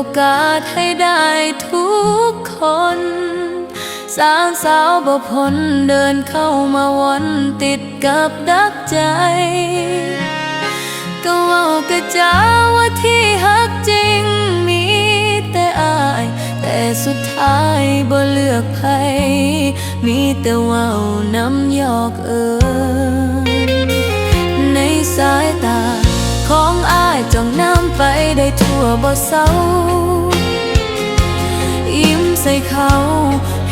โอกาสให้ได้ทุกคน สาวสาวบ่พ้นเดินเข้ามาวนติดกับดักใจ ก็เว่ากระจาว่าที่ฮักจริงมีแต่อาย แต่สุดท้ายบ่เลือกใครมีแต่เว่าน้ำยอกเอิญในสายตาของอายจ ไปได้ทั่วบ่เศร้า ยิ้มใส่เขา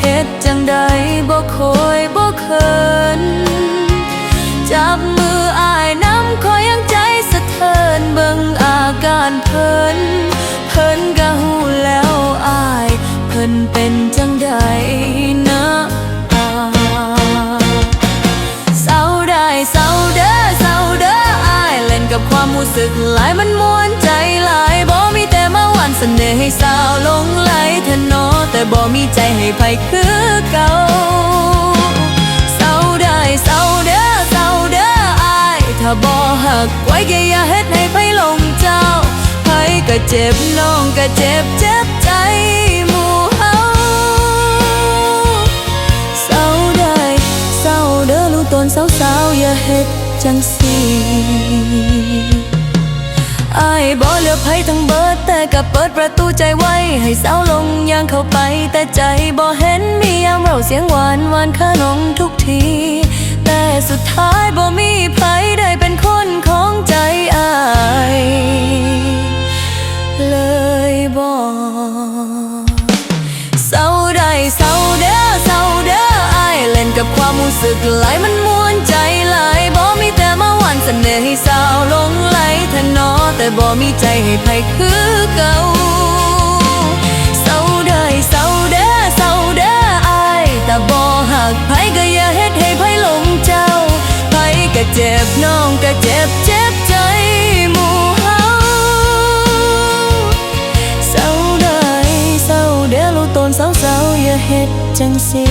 เฮ็ดจังใดบ่คอยบ่เขินจับมืออายน้ำคอยยังใจสะเทือนเบิ่งอาการเพิ่นเพิ่นก็หูแล้วอายเพิ่นเป็นจังใดนะอาเศร้าได้เศร้าเด้อเศร้าเด้ออายเล่นกับความรู้สึกหลายมันมวนานเสน่ห์ให้สาวลงไหลเธอเนอแต่บ่มีใจให้ไผคือเก่าเศร้าได้เศร้าเด้อเศร้าเด้ออายถ้าบ่หักไว้ก็อย่าเฮ็ดให้ไผลงเจ้าไผก็เจ็บน้องก็เจ็บเจ็บใจหมู่เฮาเศร้าได้เศร้าเด้อรู้ตนสาวๆอย่าเฮ็ดจังซี่ อายบ่เหลือไผทั้งเบิด แต่ก็เปิดประตูใจไว้ ให้สาวลงย่างเข้าไป แต่ใจบ่เห็นมียามเราเสียงหวานหวานขนมทุกที แต่สุดท้ายบ่มีไผได้เป็นคนของใจอายเลยบอกเศร้าได้เศร้าเด้อเศร้าเด้ออายเล่นกับความรู้สึกหลายมันม่ว บ่มีใจให้ไผคือเก่าเศร้าได้เศร้าเด้อเศร้าเด้ออายแต่บ่หักไผก็อย่าเฮ็ดให้ไผหลงเจ้าไผก็เจ็บน้องก็เจ็บเจ็บใจหมู่เฮาเศร้าได้เศร้าเดี๋ยวรู้ตนเศร้าเศร้าอย่าเฮ็ดจังสิ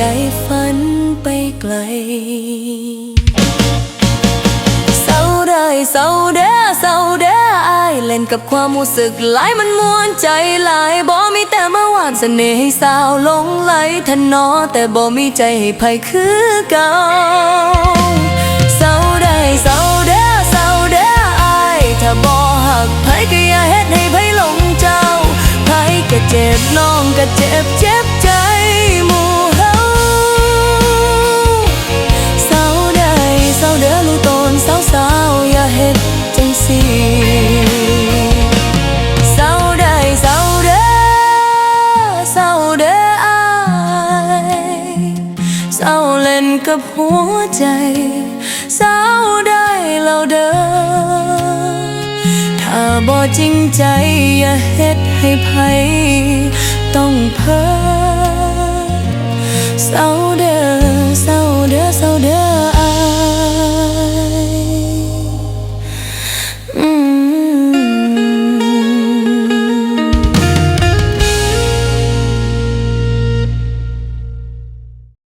ใจฝันไปไกลเศร้าได้เศร้าเด้อเศร้าเด้ออายเล่นกับความรู้สึกหลายมันม่วนใจหลายบ่มีแต่มาหวานเสน่ห์ให้สาวหลงไหลทะเนอแต่บ่มีใจให้ไผคือเก่าเศร้าได้เศร้าเด้อเศร้าเด้ออายถ้าบ่หักไผก็อย่าเฮ็ดให้ไผหลงเจ้าไผก็เจ็บน้องก็เจ็บเจ็บ กับหัวใจเศร้าได้แล้วเด้อถ้าบ่จริงใจ อย่าเฮ็ดให้ไผต้องเพ้อเศร้าเด้